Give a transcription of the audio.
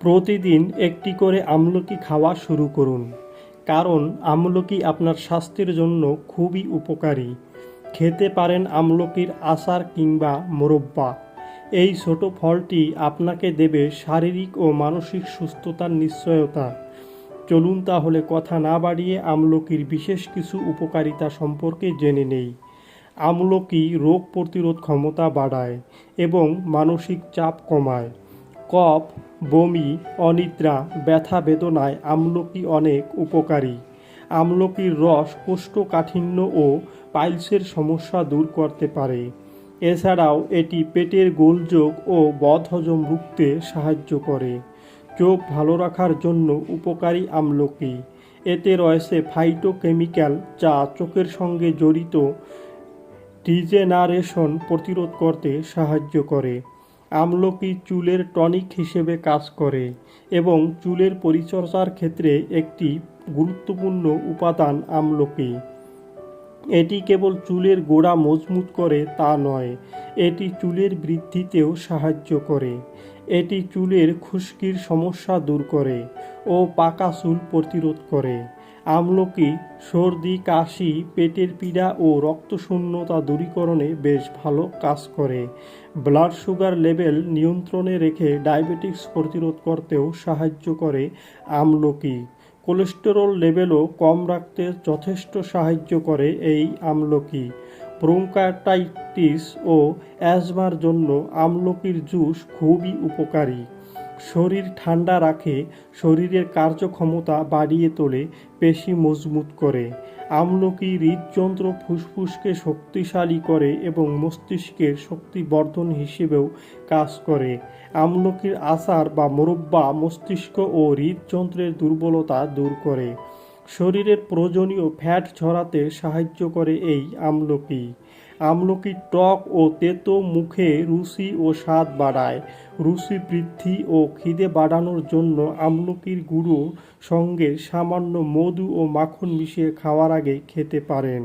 প্রতিদিন একটি করে আমলকি খাওয়া শুরু করুন। কারণ আমলকি আপনার স্বাস্থ্যের জন্য খুবই উপকারী। খেতে পারেন আমলকির আচার কিংবা মোরব্বা। এই ছোট ফলটি আপনাকে দেবে শারীরিক ও মানসিক সুস্থতার নিশ্চয়তা। চলুন তাহলে কথা না বাড়িয়ে আমলকির বিশেষ কিছু উপকারিতা সম্পর্কে জেনে নেই। আমলকি রোগ প্রতিরোধ ক্ষমতা বাড়ায় এবং মানসিক চাপ কমায়। কফ বমি, অনিদ্রা, ব্যথা বেদনায় আমলকি অনেক উপকারী। আমলকির রস কোষ্ঠকাঠিন্য ও পাইলসের সমস্যা দূর করতে পারে। এছাড়াও এটি পেটের গোলযোগ ও বদহজম রুখতে সাহায্য করে। চোখ ভালো রাখার জন্য উপকারী আমলকি। এতে রয়েছে ফাইটোকেমিক্যাল যা চোখের সঙ্গে জড়িত ডিজেনারেশন প্রতিরোধ করতে সাহায্য করে। আমলকি চুলের টনিক হিসেবে কাজ করে এবং চুলের পরিচর্যার ক্ষেত্রে একটি গুরুত্বপূর্ণ উপাদান আমলকি। এটি কেবল চুলের গোড়া মজবুত করে তা নয়, এটি চুলের বৃদ্ধিতেও সাহায্য করে। এটি চুলের খুশকির সমস্যা দূর করে ও পাকা চুল প্রতিরোধ করে। আমলকি, সর্দি, কাশি, পেটের পীড়া ও রক্তশূন্যতা দূরীকরণে বেশ ভালো কাজ করে। ব্লাড সুগার লেভেল নিয়ন্ত্রণে রেখে ডায়াবেটিক্স প্রতিরোধ করতেও সাহায্য করে আমলকি। কোলেস্টেরল লেভেলও কম রাখতে যথেষ্ট সাহায্য করে এই আমলকি। ব্রোঙ্কাটাইটিস ও অ্যাজমার জন্য আমলকির জুস খুবই উপকারী। শরীর ঠান্ডা রাখে, শরীরের কার্যক্ষমতা বাড়িয়ে তোলে, পেশি মজবুত করে। আমলকি হৃদযন্ত্র ফুসফুসকে শক্তিশালী করে এবং মস্তিষ্কের শক্তিবর্ধন হিসেবেও কাজ করে। আমলকির আচার বা মোরব্বা মস্তিষ্ক ও হৃদযন্ত্রের দুর্বলতা দূর করে। শরীরের প্রয়োজনীয় ফ্যাট ঝরাতে সাহায্য করে এই আমলকি। আমলকি টক ও তেতো মুখে রুচি ও স্বাদ বাড়ায়। রুচি বৃদ্ধি ও খিদে বাড়ানোর জন্য আমলকির গুঁড়ো সঙ্গে সামান্য মধু ও মাখন মিশিয়ে খাওয়ার আগে খেতে পারেন।